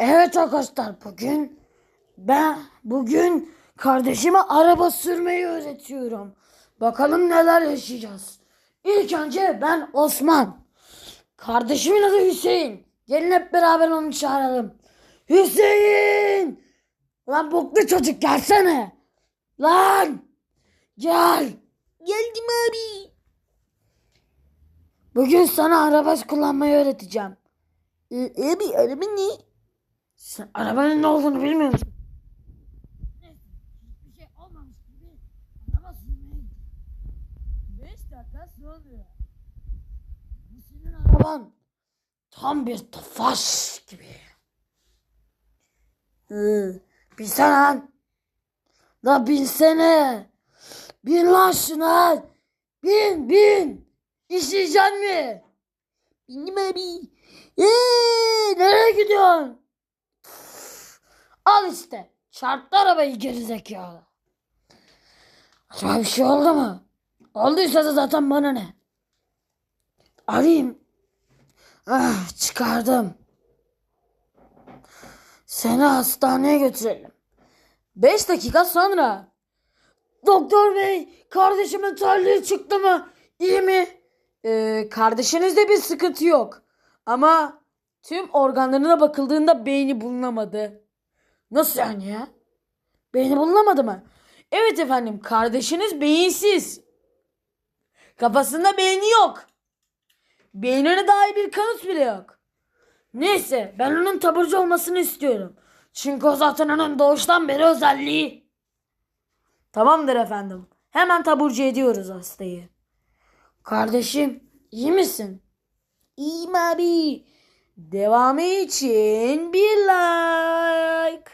Evet arkadaşlar bugün ben bugün kardeşime araba sürmeyi öğretiyorum. Bakalım neler yaşayacağız. İlk önce ben Osman. Kardeşimin adı Hüseyin. Gelin hep beraber onu çağıralım. Hüseyin! Lan boklu çocuk gelsene. Lan! Gel. Geldim abi. Bugün sana araba kullanmayı öğreteceğim. Ee, abi araba ne? Sen arabanın ne olduğunu bilmiyor musun? Hiçbir şey olmamış gibi araba sürmeye Beş dakika sonra. Araban. Tam bir tofaş gibi. Hı, binsene lan. La binsene. Bin lan şuna. Bin bin. İşleyeceksin mi? Bindim abi. Eee, nereye gidiyorsun? Al işte. Çarptı arabayı gerizekalı. Acaba bir şey oldu mu? Olduysa da zaten bana ne? Arayayım. Ah, çıkardım. Seni hastaneye götürelim. Beş dakika sonra. Doktor bey, kardeşimin terliği çıktı mı? İyi mi? Ee, kardeşinizde bir sıkıntı yok. Ama tüm organlarına bakıldığında beyni bulunamadı. Nasıl yani ya? Beyni bulunamadı mı? Evet efendim kardeşiniz beyinsiz. Kafasında beyni yok. Beynine dair bir kanıt bile yok. Neyse ben onun taburcu olmasını istiyorum. Çünkü o zaten onun doğuştan beri özelliği. Tamamdır efendim. Hemen taburcu ediyoruz hastayı. Kardeşim iyi misin? İyiyim abi. Devamı için bir like.